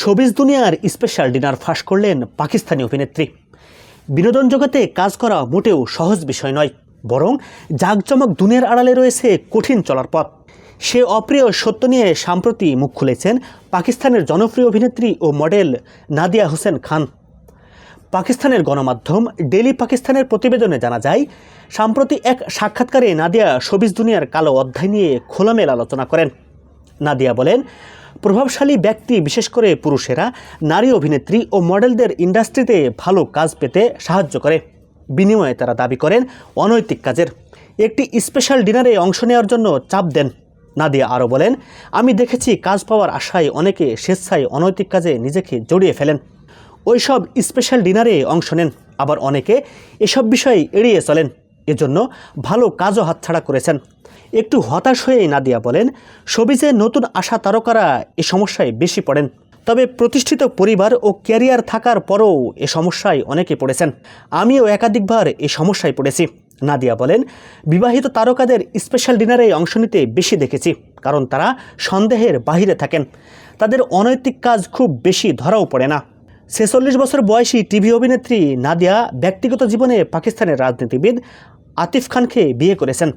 Showbiz দুনিয়ার special dinner ফাঁস করলেন পাকিস্তানি অভিনেত্রী। বিনোদন জগতে কাজ করা মোটেও সহজ বিষয় নয়, বরং জাঁকজমক দুনিয়ার আড়ালে রয়েছে কঠিন চলার পথ। সে অপ্রিয় সত্য নিয়ে সম্প্রতি মুখ খুলেছেন পাকিস্তানের জনপ্রিয় অভিনেত্রী ও মডেল নাদিয়া হোসেন খান। পাকিস্তানের গণমাধ্যম ডেলি পাকিস্তানের প্রতিবেদনে জানা যায়, সাম্প্রতি এক সাক্ষাৎকারে নাদিয়া শোবিজ দুনিয়ার কালো অধ্যায় নিয়ে খোলামেল আলোচনা করেন। নাদিয়া বলেন প্রভাবশালী ব্যক্তি, বিশেষ করে পুরুষেরা, নারী অভিনেত্রী ও মডেলদের ইন্ডাস্ট্রিতে ভালো কাজ পেতে সাহায্য করে। বিনিময়ে তারা দাবি করেন, অনৈতিক কাজের। একটি স্পেশাল ডিনারে অংশ নেওয়ার জন্য চাপ দেন। নাদিয়া আরও বলেন, আমি দেখেছি কাজ পাওয়ার আশায় অনেকে স্বেচ্ছায় অনৈতিক কাজে নিজেকে জড়িয়ে ফেলেন। ওইসব স্পেশাল ডিনারে অংশ নেন। আবার অনেকে এসব বিষয়ে এড়িয়ে চলেন। এজন্য ভালো কাজও হাতছাড়া করেছেন। একটু হতাশ হয়েই নাদিয়া বলেন সবিজে নতুন আশা তারকারা এ সমস্যায় বেশি পড়েন। তবে প্রতিষ্ঠিত পরিবার ও ক্যারিয়ার থাকার পরও এ সমস্যায় অনেকে পড়েছেন। আমিও একাধিকবার এ সমস্যায় পড়েছি, নাদিয়া বলেন। বিবাহিত তারকাদের স্পেশাল ডিনারে অংশ নিতে বেশি দেখেছি, কারণ তারা সন্দেহের বাহিরে থাকেন। তাদের অনৈতিক কাজ খুব বেশি ধরাও পড়ে না। ছেচল্লিশ বছর বয়সী টিভি অভিনেত্রী নাদিয়া ব্যক্তিগত জীবনে পাকিস্তানের রাজনীতিবিদ আতিফ খানকে বিয়ে করেছেন।